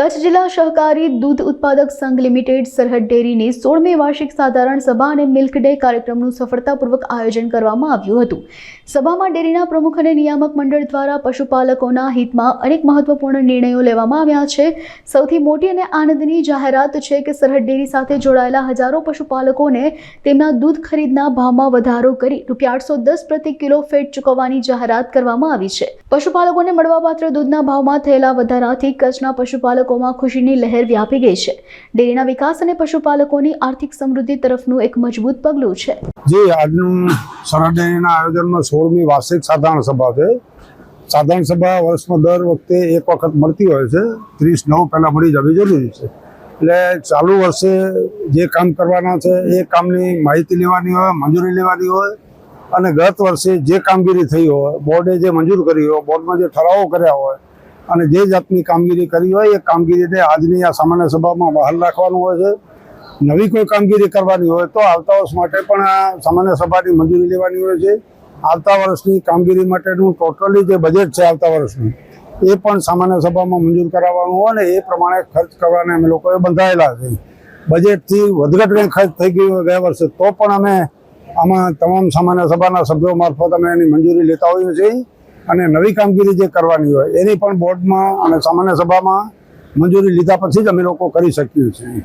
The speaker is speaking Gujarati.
કચ્છ જિલ્લા સહકારી દૂધ ઉત્પાદક સંઘ લિમિટેડ સરહદ ડેરીની સોળમી વાર્ષિક સાધારણ સભા અને મિલ્ક ડે કાર્યક્રમનું સફળતાપૂર્વક આયોજન કરવામાં આવ્યું હતું. સભામાં ડેરીના પ્રમુખ અને નિયામક મંડળ દ્વારા પશુપાલકોના હિતમાં અનેક મહત્વપૂર્ણ નિર્ણયો લેવામાં આવ્યા છે. સૌથી મોટી અને આનંદની જાહેરાત છે કે સરહદ ડેરી સાથે જોડાયેલા હજારો પશુપાલકોને તેમના દૂધ ખરીદના ભાવમાં વધારો કરી રૂપિયા આઠસો દસ પ્રતિ કિલો ફેટ ચૂકવવાની જાહેરાત કરવામાં આવી છે. પશુપાલકોને મળવાપાત્ર દૂધના ભાવમાં થયેલા વધારાથી કચ્છના પશુપાલકોમાં ખુશીની લહેર વ્યાપી ગઈ છે. ડેરીના વિકાસ અને પશુપાલકોની આર્થિક સમૃદ્ધિ તરફનું એક મજબૂત પગલું છે. જી આજનું સરહદ ડેરીના આયોજનમાં સોળમી વાર્ષિક સાધારણ સભા છે. સાધારણ સભા વર્ષમાં દર વખતે એક વખત મળતી હોય છે. ત્રીસ નવ પહેલાં મળી જવી જરૂરી છે. એટલે ચાલુ વર્ષે જે કામ કરવાના છે, એ કામની માહિતી લેવાની હોય, મંજૂરી લેવાની હોય અને ગત વર્ષે જે કામગીરી થઈ હોય, બોર્ડે જે મંજૂર કરી હોય, બોર્ડમાં જે ઠરાવો કર્યા હોય, અને જે જાતની કામગીરી કરી હોય, એ કામગીરીને આજની આ સામાન્ય સભામાં બહાર રાખવાનું હોય છે. નવી કોઈ કામગીરી કરવાની હોય, તો આવતા વર્ષ માટે પણ આ સામાન્ય સભાની મંજૂરી લેવાની હોય છે. આવતા વર્ષની કામગીરી માટેનું ટોટલી જે બજેટ છે આવતા વર્ષનું, એ પણ સામાન્ય સભામાં મંજૂર કરાવવાનું હોય ને એ પ્રમાણે ખર્ચ કરવાને અમે લોકોએ બંધાયેલા છે. બજેટથી વધઘટ ખર્ચ થઈ ગયું ગયા વર્ષે, તો પણ અમે આમાં તમામ સામાન્ય સભાના સભ્યો મારફત અમે એની મંજૂરી લેતા હોઈએ છીએ અને નવી કામગીરી જે કરવાની હોય એની પણ બોર્ડમાં અને સામાન્ય સભામાં મંજૂરી લીધા પછી જ અમે લોકો કરી શકીએ છીએ.